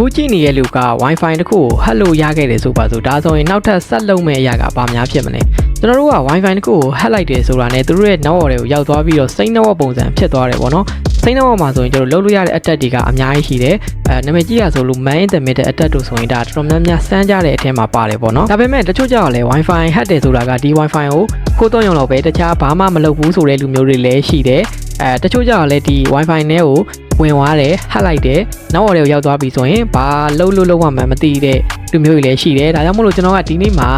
အခုကြည့်နေတဲ့လူက Wi-Fi တစ်ခုကိုဟတ်လို့ရခဲ့တယ်ဆိုပါစို့ဒါဆိုရင်နောက်ထပ်ဆက်လုပ်မဲ့အရာကဘာများဖြစ်မလဲကျွန်တော်တို့က Wi-Fi တစ်ခုကိုဟတ်လိုက်တယ်ဆိုတာနဲ့သူတို့ရဲ့ network တွေကိုရောက်သွားပြီးတော့စိမ့် network ပုံစံဖြစ်သွားတယ်ပေါ့နော်စိမ့် network မှာဆိုရင်ကျွန်တော်လုပ်လို့ရတဲ့ attack တွေကအများကြီးရှိတယ်အဲနာမည်ကြီးရဆိုလို့ man in the middle attack တို့ဆိုရင်ဒါတော်တော်များများစမ်းကြတဲ့အထက်မှာပါတယ်ပေါ့နော်ဒါပေမဲ့တချို့ကြောင့်လည်း Wi-Fi ဟတ်တယ်ဆိုတာကဒီ Wi-Fi ကိုကိုသုံးရုံလောက်ပဲတခြားဘာမှမလုပ်ဘူးဆိုတဲ့လူမျိုးတွေလည်းရှိတယ်အဲတချို့ကြောင့်လည်းဒီ Wi-Fi နဲ့ကို ဝင်သွားတယ်ဟတ်လိုက်တယ်နောက်ဝေါ်တွေကိုရောက်သွားပြီဆိုရင်ဘာလုံးလို့လုံးဝမှမသိတဲ့လူမျိုးတွေလည်းရှိတယ်ဒါကြောင့်မို့လို့ကျွန်တော်ကဒီနေ့မှာ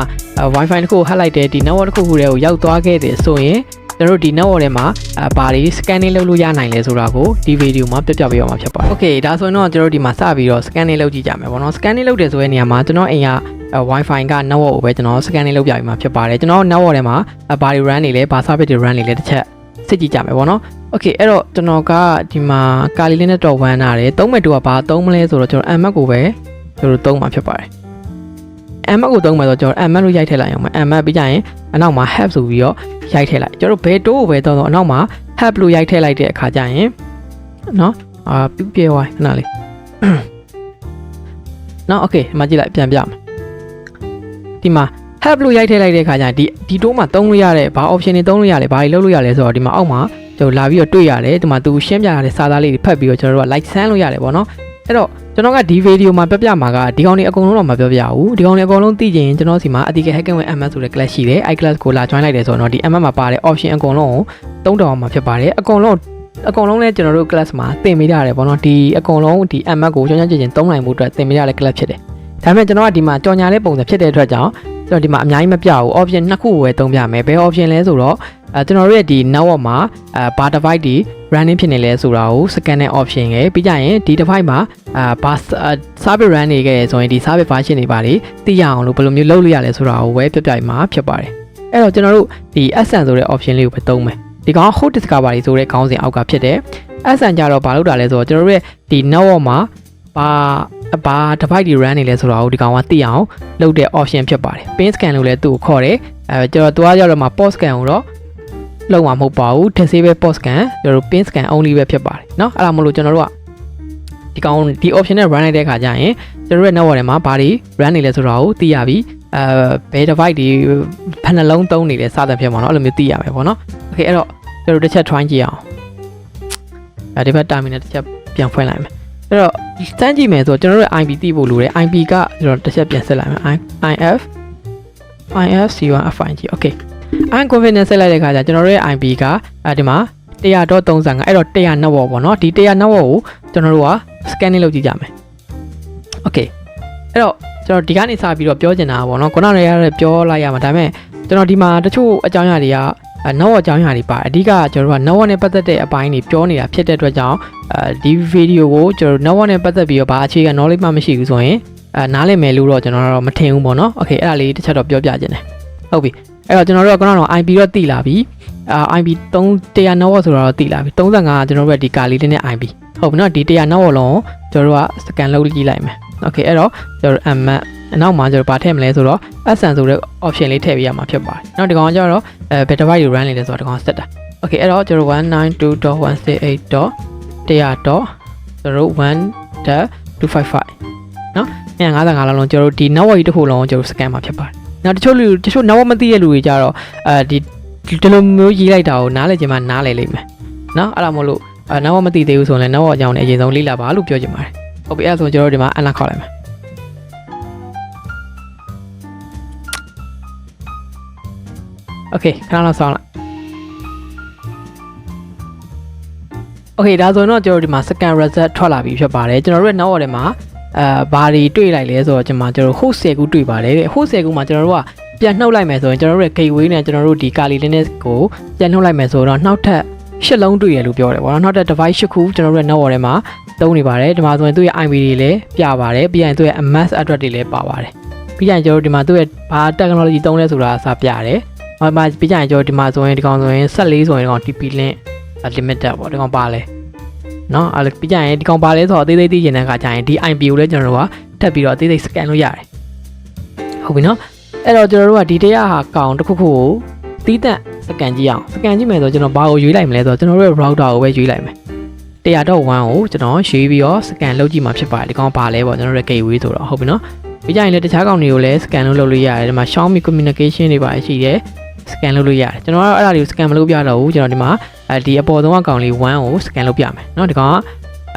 Wi-Fi တစ်ခုဟတ်လိုက်တယ်ဒီ network တစ်ခုခုတွေကိုရောက်သွားခဲ့တယ်ဆိုရင်ကျွန်တော်တို့ဒီ network ထဲမှာအဘာတွေ scanning လုပ်လို့ရနိုင်လဲဆိုတာကိုဒီဗီဒီယိုမှာပြပြပေးရမှာဖြစ်ပါတယ်။ Okay ဒါဆိုရင်တော့ကျွန်တော်တို့ဒီမှာစပြီးတော့ scanning လုပ်ကြည့်ကြမယ်ပေါ့နော်။ scanning လုပ်တယ်ဆိုတဲ့နေရာမှာကျွန်တော်အိမ်က Wi-Fi က network ကိုပဲကျွန်တော် scanning လုပ်ပြပြီးမှာဖြစ်ပါတယ်ကျွန်တော် network ထဲမှာဘာတွေ run နေလဲဘာ service တွေ run နေလဲတစ်ချက် စစ်ကြည့်ကြမယ်ပေါ့နော်။ Okay အဲ့တော့ကျွန်တော်ကဒီမှာကာလီလေးနဲ့တော့ဝမ်းလာတယ်သုံးမဲ့တူကဘာသုံးမလဲဆိုတော့ကျွန်တော် MAC ကိုပဲကျွန်တော်သုံးမှာဖြစ်ပါတယ် MAC ကိုသုံးမယ်ဆိုတော့ကျွန်တော် MAC လို့ရိုက်ထည့်လိုက်အောင်မယ် MAC ပြီးကြရင်အနောက်မှာ have ဆိုပြီးတော့ရိုက်ထည့်လိုက်ကျွန်တော်ဘယ်တိုးကိုပဲသုံးတော့အနောက်မှာ have လို့ရိုက်ထည့်လိုက်တဲ့အခါကျရင်နော်အာပြပြဲဝိုင်းခဏလေးနော် okay ဒီမှာကြည့်လိုက်ပြန်ပြမယ်ဒီမှာ have လို့ရိုက်ထည့်လိုက်တဲ့အခါကျရင်ဒီဒီတိုးမှာသုံးလို့ရတဲ့ဘာ option တွေသုံးလို့ရလဲဘာတွေလုပ်လို့ရလဲဆိုတော့ဒီမှာအောက်မှာကျွန်တော်လာပြီးတော့တွေ့ရတယ်ဒီမှာသူရှင်းပြရတဲ့စာသားလေးတွေဖတ်ပြီးတော့ကျွန်တော်တို့က like ဆန်းလို့ရတယ်ပေါ့နော်အဲ့တော့ကျွန်တော်ကဒီဗီဒီယိုမှာပြပြမှာကဒီကောင်တွေအကုန်လုံးတော့မပြောပြဘူးဒီကောင်တွေအကုန်လုံးသိချင်ရင်ကျွန်တော်စီမှာအတိက hack and win MS ဆိုတဲ့ class ရှိတယ်အဲ့ class ကိုလာ join လိုက်တယ်ဆိုတော့ဒီ MS မှာပါတဲ့ option အကုန်လုံးကို3000မှာဖြစ်ပါတယ်အကုန်လုံးအကုန်လုံးလည်းကျွန်တော်တို့ class မှာသင်ပေးရတယ်ပေါ့နော်ဒီအကုန်လုံးဒီ MS ကိုကျွမ်းကျွမ်းကျင်ကျင်သုံးနိုင်မှုအတွက်သင်ပေးရတဲ့ class ဖြစ်တယ်ဒါပေမဲ့ကျွန်တော်ကဒီမှာကြော်ညာတဲ့ပုံစံဖြစ်တဲ့အတွက်ကြောင့် ကျွန်တော်ဒီမှာအများကြီးမပြဘူး option နှစ်ခုကိုပဲသုံးပြမယ်ဘယ် option လဲဆိုတော့အဲကျွန်တော်တို့ရဲ့ဒီ network မှာအဲဘာ device တွေ running ဖြစ်နေလဲဆိုတာကို scan တဲ့ option ရယ်ပြီးကြရင်ဒီ device မှာအာဘာ service run နေခဲ့ရဆိုရင်ဒီ service version တွေပါလေသိရအောင်လို့ဘယ်လိုမျိုးလုပ်လို့ရလဲဆိုတာကိုပဲပြပြမှာဖြစ်ပါတယ်အဲ့တော့ကျွန်တော်တို့ဒီ SN ဆိုတဲ့ option လေးကိုပဲသုံးမယ်ဒီကောင် hot discovery ဆိုတဲ့ခေါင်းစဉ်အောက်ကဖြစ်တယ် SN ကြတော့ဘာလုပ်တာလဲဆိုတော့ကျွန်တော်တို့ရဲ့ဒီ network မှာ ဘာဘာ device တွေ run နေလဲဆိုတာကိုဒီကောင်ကသိအောင်လုပ်တဲ့ option ဖြစ်ပါတယ် pin scan လို့လည်းသူ့ကိုခေါ်တယ်အဲကျွန်တော်သွားကြတော့မှာ post scan ကိုတော့လုံးဝမဟုတ်ပါဘူးတစ်ဆေးပဲ post scan ကျွန်တော်တို့ pin scan only ပဲဖြစ်ပါတယ်เนาะအဲ့ဒါမလို့ကျွန်တော်တို့ကဒီကောင်ဒီ option နဲ့ run လိုက်တဲ့အခါကျရင်ကျွန်တော်တို့ရဲ့ network ထဲမှာဘာတွေ run နေလဲဆိုတာကိုသိရပြီအဲဘယ် device တွေဘယ်နှလုံးသုံးနေလဲစသဖြင့်ပေါ့เนาะအဲ့လိုမျိုးသိရမယ်ပေါ့เนาะ okay အဲ့တော့ကျွန်တော်တို့တစ်ချက် try ကြည့်အောင်အဲဒီဘက် terminal တစ်ချက်ပြန်ဖွင့်လိုက်မယ် အဲ့တော့စမ်းကြည့်မယ်ဆိုတော့ကျွန်တော်တို့ IP သိဖို့လိုတယ် IP ကကျွန်တော်တစ်ချက်ပြန်ဆက်လိုက်မယ် IF IFC1FIG okay I'm confidence ဆက်လိုက်တဲ့ခါကျကျွန်တော်တို့ရဲ့ IP ကအဲဒီမှာ100.35အဲ့တော့100 network ပေါ့နော်ဒီ100 network ကိုကျွန်တော်တို့က scanning လုပ်ကြည့်ကြမယ် okay အဲ့တော့ကျွန်တော်ဒီကနေစပြီးတော့ပြောချင်တာပေါ့နော်ခုနကလည်းပြောလိုက်ရမှာဒါပေမဲ့ကျွန်တော်ဒီမှာတချို့အကြောင်းအရာတွေက အဲ network အကြောင်းအရာတွေပါအဓိကကျွန်တော်တို့က network နဲ့ပတ်သက်တဲ့အပိုင်းတွေပြောနေတာဖြစ်တဲ့အတွက်ကြောင့်အဲဒီဗီဒီယိုကိုကျွန်တော်တို့ network နဲ့ပတ်သက်ပြီးတော့ဘာအခြေခံ knowledge မှမရှိဘူးဆိုရင်အဲနားလည်မယ်လို့တော့ကျွန်တော်တော့မထင်ဘူးပေါ့နော်။ Okay အဲ့ဒါလေးတစ်ချက်တော့ပြောပြခြင်းတယ်။ဟုတ်ပြီ။အဲ့တော့ကျွန်တော်တို့ကကတော့ IP တော့တိလာပြီ။အာ IP 300 network ဆိုတာတော့တိလာပြီ။35ကကျွန်တော်တို့ကဒီကာလေးလေးနဲ့ IP ။ဟုတ်ပြီနော်ဒီ100 network လုံးကျွန်တော်တို့က scan လုပ်ကြည့်လိုက်မယ်။ Okay အဲ့တော့ကျွန်တော်တို့ MAC အနောက်မှာကျွန်တော်ဗာထည့်မလဲဆိုတော့ SN ဆိုတဲ့ option လေးထည့်ပေးရမှာဖြစ်ပါတယ်။နောက်ဒီကောင်ကကျတော့အဲဘယ် device တွေ run နေလဲဆိုတော့ဒီကောင်စက်တာ။ Okay အဲ့တော့ကျွန်တော်192.168.100.1.255နော်255လောက်လုံးကျွန်တော်တို့ဒီ network ကြီးတစ်ခုလုံးကျွန်တော်တို့ scan မှာဖြစ်ပါတယ်။နောက်တချို့လူတချို့ network မသိတဲ့လူတွေကြတော့အဲဒီဒီလိုမျိုးရေးလိုက်တာကိုနားလည်ချင်မှနားလည်လိမ့်မယ်။နော်အဲ့ဒါမို့လို့အဲ network မသိသေးဘူးဆိုရင်လည်း network အကြောင်းနဲ့အရင်ဆုံးလေ့လာပါလို့ပြောချင်ပါတယ်။ဟုတ်ပြီအဲ့ဒါဆိုကျွန်တော်တို့ဒီမှာ unlock ခေါက်လိုက်မယ်။ Okay ခဏလောက်ဆောင်းလိုက် Okay ဒါဆိုတော့ကျွန်တော်တို့ဒီမှာ second result ထွက်လာပြီဖြစ်ပါတယ်ကျွန်တော်တို့ရဲ့ network ထဲမှာအဲဘာတွေတွေ့လိုက်လဲဆိုတော့ကျွန်မကျွန်တော် host 10ခုတွေ့ပါတယ်တဲ့ host 10ခုမှာကျွန်တော်တို့ကပြန်နှုတ်လိုက်မယ်ဆိုရင်ကျွန်တော်တို့ရဲ့ gateway နဲ့ကျွန်တော်တို့ဒီ Kali Linux ကိုပြန်နှုတ်လိုက်မယ်ဆိုတော့နောက်ထပ်ရှစ်လုံးတွေ့ရလို့ပြောတယ်ပေါ့နော်နောက်ထပ် device ရှစ်ခုကျွန်တော်တို့ရဲ့ network ထဲမှာသုံးနေပါတယ်ဒီမှာဆိုရင်သူ့ရဲ့ IP တွေလည်းပြပါတယ်ပြီးရင်သူ့ရဲ့ MS address တွေလည်းပါပါတယ်ပြီးရင်ကျွန်တော်တို့ဒီမှာသူ့ရဲ့ဘာ technology သုံးလဲဆိုတာစပြရတယ်ဟော မှာပြီးရင်ကျွန်တော်ဒီမှာဆိုရင်ဒီကောင်ဆိုရင်14ဆိုရင်ဒီကောင် TP link limited ပေါ့ဒီကောင်ပါလဲเนาะအဲ့ပြီးကြရင်ဒီကောင်ပါလဲဆိုတော့အသေးသေးသိကျင်တဲ့အခါကျရင်ဒီ IP ကိုလည်းကျွန်တော်တို့ကတက်ပြီးတော့အသေးသေး scan လုပ်ရတယ်ဟုတ်ပြီเนาะအဲ့တော့ကျွန်တော်တို့ကဒီတရားဟာကောင်တစ်ခုခုကိုတီးတန့် scan ကြည့်အောင် scan ကြည့်မယ်ဆိုတော့ကျွန်တော်ဘာကိုရွေးလိုက်မလဲဆိုတော့ကျွန်တော်တို့ရဲ့ router ကိုပဲရွေးလိုက်မယ် 100.1ကိုကျွန်တော်ရွေးပြီးတော့ scan လုပ်ကြည့်မှာဖြစ်ပါတယ်ဒီကောင်ပါလဲပေါ့ကျွန်တော်တို့ gateway ဆိုတော့ဟုတ်ပြီနော်ပြီးကြရင်လည်းတခြားကောင်တွေကိုလည်း scan လုပ်လုပ်လို့ရတယ်ဒီမှာ Xiaomi communication တွေပါရှိတယ် scan လုပ်လို့ရတယ်ကျွန်တော်ကတော့အဲ့ဒါတွေကို scan မလုပ်ပြတော့ဘူးကျွန်တော်ဒီမှာအဲဒီအပေါ်ဆုံးအကောင်လေး1ကို scan လုပ်ပြမယ်เนาะဒီကောင်က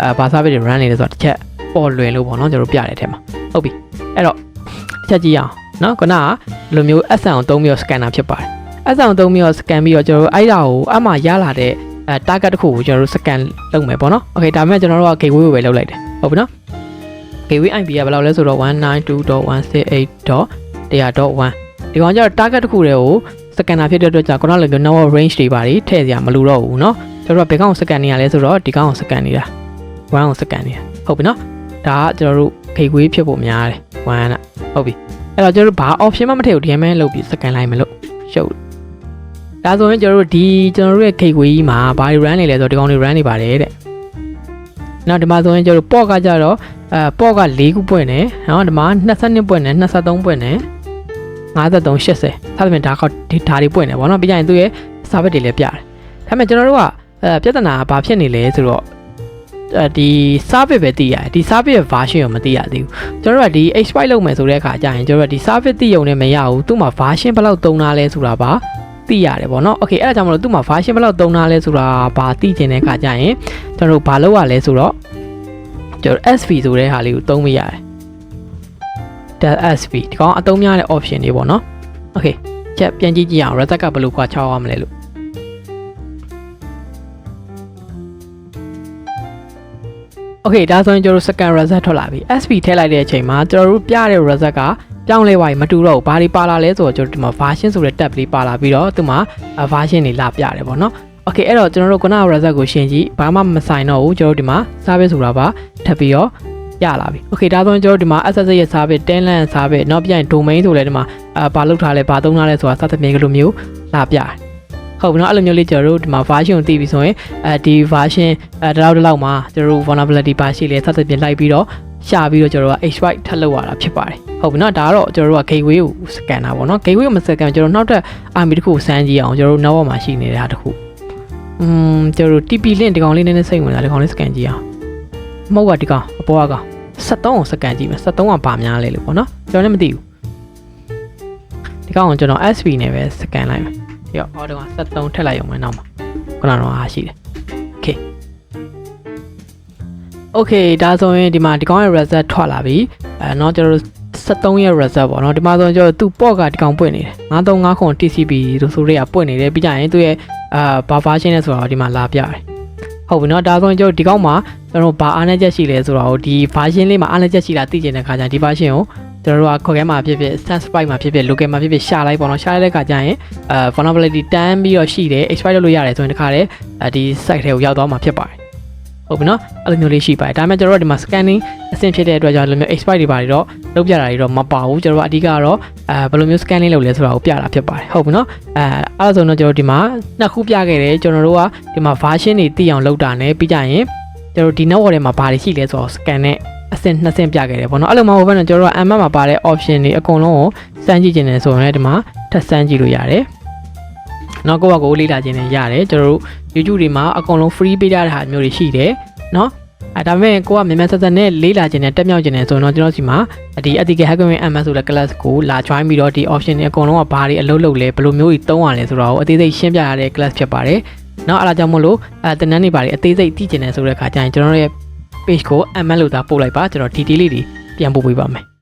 အဲဘာ service တွေ run နေလဲဆိုတော့တစ်ချက်ပေါ်လွယ်လို့ပေါ့เนาะကျွန်တော်တို့ပြတဲ့အထက်မှာဟုတ်ပြီအဲ့တော့တစ်ချက်ကြည့်ရအောင်เนาะခုနကဒီလိုမျိုး S1 ကိုသုံးပြီးတော့ scanner ဖြစ်ပါတယ် S1 ကိုသုံးပြီးတော့ scan ပြီးတော့ကျွန်တော်တို့အဲ့ဒါကိုအမှရလာတဲ့အဲ target တစ်ခုကိုကျွန်တော်တို့ scan လုပ်မယ်ပေါ့เนาะ okay ဒါပေမဲ့ကျွန်တော်တို့က gateway ကိုပဲလုပ်လိုက်တယ်ဟုတ်ပြီเนาะ gateway IP ကဘယ်လောက်လဲဆိုတော့192.168.100.1ဒီကောင်ကျတော့ target တစ်ခုတည်းကို scanner ဖြစ်တဲ့အတွက်ကြောင့်ခုနလိုမျိုး number range တွေပါတွေထည့်စရာမလိုတော့ဘူးเนาะကျွန်တော်တို့ကဘယ်ကောင်ကို scan နေရလဲဆိုတော့ဒီကောင်ကို scan နေတာ1ကို scan နေတာဟုတ်ပြီเนาะဒါကကျွန်တော်တို့ gateway ဖြစ်ဖို့များတယ်1ကဟုတ်ပြီအဲ့တော့ကျွန်တော်တို့ဘာ option မှမထည့်ဘူးဒီအမှန်းလုပ်ပြီး scan လိုက်မလို့ရှုပ်ဒါဆိုရင်ကျွန်တော်တို့ဒီကျွန်တော်တို့ရဲ့ gateway ကြီးမှာဘာတွေ run နေလဲဆိုတော့ဒီကောင်တွေ run နေပါတယ်တဲ့နောက်ဒီမှာဆိုရင်ကျွန်တော်တို့ port ကကြတော့အဲ port က4ခုပွင့်တယ်နော်ဒီမှာ22ပွင့်တယ်23ပွင့်တယ် 53 80စသဖြင့်ဒါကောဒီဒါတွေပွင့်တယ်ဗောနော်ပြီးကြရင်သူ့ရဲ့ service တွေလည်းပြတယ်ဒါပေမဲ့ကျွန်တော်တို့ကအဲပြဿနာကဘာဖြစ်နေလဲဆိုတော့အဲဒီ service ပဲသိရတယ်ဒီ service ရဲ့ version ကိုမသိရသေးဘူးကျွန်တော်တို့ကဒီ exploit လုပ်မယ်ဆိုတဲ့အခါကျရင်ကျွန်တော်တို့ကဒီ service သိရုံနဲ့မရဘူးသူ့မှာ version ဘယ်လောက်သုံးတာလဲဆိုတာပါသိရတယ်ဗောနော် okay အဲ့ဒါကြောင့်မလို့သူ့မှာ version ဘယ်လောက်သုံးတာလဲဆိုတာဘာသိကျင်တဲ့အခါကျရင်ကျွန်တော်တို့ဘာလုပ်ရလဲဆိုတော့ကျွန်တော် SV ဆိုတဲ့ဟာလေးကိုသုံးမိရတယ် del SV ဒီကောင်အသုံးများတဲ့ option တွေပေါ့နော် okay ချက်ပြန်ကြည့်ကြည့်အောင် reset ကဘယ်လိုခွာချောက်ရမလဲလို့ Okay ဒါဆိုရင်ကျွန်တော်တို့ second reset ထွက်လာပြီ SP ထည့်လိုက်တဲ့အချိန်မှာကျွန်တော်တို့ပြတဲ့ reset ကပြောင်းလဲသွားပြီမတူတော့ဘူးဘာတွေပါလာလဲဆိုတော့ကျွန်တော်ဒီမှာ version ဆိုတဲ့ tab လေးပါလာပြီးတော့ဒီမှာ version တွေလာပြတယ်ပေါ့နော် Okay အဲ့တော့ကျွန်တော်တို့ခုနက reset ကိုရှင်းကြည့်ဘာမှမဆိုင်တော့ဘူးကျွန်တော်တို့ဒီမှာ service ဆိုတာပါထပ်ပြီးတော့ ရလာပြီ Okay ဒါဆိုရင်ကျွန်တော်တို့ဒီမှာ access ရဲ့ service 10 LAN service နောက်ပြန် domain ဆိုလဲဒီမှာအာဘာလောက်ထားလဲဘာသုံးထားလဲဆိုတာစသဖြင့်ကလိုမျိုးလာပြတယ်ဟုတ်ပြီနော်အဲ့လိုမျိုးလေးကျွန်တော်တို့ဒီမှာ version ကိုသိပြီဆိုရင်အဲဒီ version အဲတလောက်တလောက်မှာကျွန်တော်တို့ vulnerability ပါရှိလေစသဖြင့်လိုက်ပြီးတော့ရှာပြီးတော့ကျွန်တော်တို့က exploit ထပ်လုပ်ရတာဖြစ်ပါတယ်ဟုတ်ပြီနော်ဒါကတော့ကျွန်တော်တို့က gateway ကို scan တာပေါ့နော် gateway ကိုမ scan ကျွန်တော်နောက်ထပ် army တစ်ခုကိုစမ်းကြည့်အောင်ကျွန်တော်တို့နောက်ဘက်မှာရှိနေတဲ့ဟာတစ်ခုอืมကျွန်တော်တို့ TP link ဒီကောင်လေးနည်းနည်းစိတ်ဝင်တာဒီကောင်လေး scan ကြည့်အောင် မဟုတ်ပါဒီကောင်အပေါ်ကကောင်73ကို scan ကြည့်မယ်73ကဘာများလဲလို့ပေါ့နော်ကျွန်တော်လည်းမသိဘူးဒီကောင်ကိုကျွန်တော် SV နဲ့ပဲ scan လိုက်မယ်ရောအော်ဒီကောင်73ထည့်လိုက်အောင်မယ်နောက်မှာခုနကတော့အားရှိတယ် Okay ဒါဆိုရင်ဒီမှာဒီကောင်ရဲ့ result ထွက်လာပြီအဲเนาะကျွန်တော်တို့73ရဲ့ result ပေါ့เนาะဒီမှာဆိုရင်ကျွန်တော်သူ့ port ကဒီကောင်ပွင့်နေတယ်935ခွန် TCP လို့ဆိုရဲကပွင့်နေတယ်ပြီးကြရင်သူ့ရဲ့အာဘာ version နဲ့ဆိုတော့ဒီမှာလာပြတယ် ဟုတ်ပြီเนาะဒါဆိုရင်ကျွန်တော်ဒီကောင်မှာကျွန်တော်ဘာအားနည်းချက်ရှိလဲဆိုတော့ဒီ version လေးမှာအားနည်းချက်ရှိတာသိကျင်တဲ့ခါကျရင်ဒီ version ကိုကျွန်တော်တို့ကခေါ်ခဲမှာဖြစ်ဖြစ် sense spike မှာဖြစ်ဖြစ် local မှာဖြစ်ဖြစ်ရှာလိုက်ပေါ့နော်ရှာလိုက်တဲ့ခါကျရင်အဲ vulnerability တန်းပြီးတော့ရှိတယ် exploit လုပ်လို့ရတယ်ဆိုရင်ဒီခါလေဒီ site ထဲကိုရောက်သွားမှာဖြစ်ပါတယ် ဟုတ်ပြီနော်အဲ့လိုမျိုးလေးရှိပါတယ်ဒါပေမဲ့ကျွန်တော်တို့ဒီမှာ scanning အဆင့်ဖြစ်တဲ့အတွက်ကြောင့်ဒီလိုမျိုး exploit တွေပါတွေတော့လုပ်ပြတာတွေတော့မပါဘူးကျွန်တော်တို့အဓိကတော့အဲဘယ်လိုမျိုး scanning လုပ်လဲဆိုတာကိုပြတာဖြစ်ပါတယ်ဟုတ်ပြီနော်အဲအဲ့ဒါဆိုတော့ကျွန်တော်ဒီမှာနှစ်ခုပြခဲ့တယ်ကျွန်တော်တို့ကဒီမှာ version တွေသိအောင်လုပ်တာ ਨੇ ပြီးကြရင်ကျွန်တော်ဒီ network ထဲမှာဘာတွေရှိလဲဆိုတော့ scan နဲ့အဆင့်နှစ်ဆင့်ပြခဲ့တယ်ပေါ့နော်အဲ့လိုမှမဟုတ်ဘဲနဲ့ကျွန်တော်တို့က MM မှာပါတဲ့ option တွေအကုန်လုံးကိုစမ်းကြည့်ခြင်းနဲ့ဆိုရင်လည်းဒီမှာထပ်စမ်းကြည့်လို့ရတယ်နောက်ကိုယ့်ဘက်ကိုလေ့လာခြင်းနဲ့ရတယ်ကျွန်တော်တို့ YouTube တွေမှာအကုန်လုံး free ပေးထားတဲ့ဟာမျိုးတွေရှိတယ်နော်အဲဒါပေမဲ့ကိုကမြန်မြန်ဆက်ဆက်နဲ့လေ့လာခြင်းနဲ့တက်မြောက်ခြင်းနဲ့ဆိုတော့ကျွန်တော်စီမှာဒီ ethical hacking MS ဆိုတဲ့ class ကိုလာ join ပြီးတော့ဒီ option တွေအကုန်လုံးကဘာတွေအလုပ်လုပ်လဲဘယ်လိုမျိုးကြီးသုံးရလဲဆိုတော့အသေးစိတ်ရှင်းပြရတဲ့ class ဖြစ်ပါတယ်နောက်အားကြောင့်မို့လို့အဲတနန်းနေပါလေအသေးစိတ်သိကျင်တယ်ဆိုတဲ့အခါကျရင်ကျွန်တော်ရဲ့ page ကို ML လို့သာပို့လိုက်ပါကျွန်တော် detail လေးတွေပြန်ပို့ပေးပါမယ်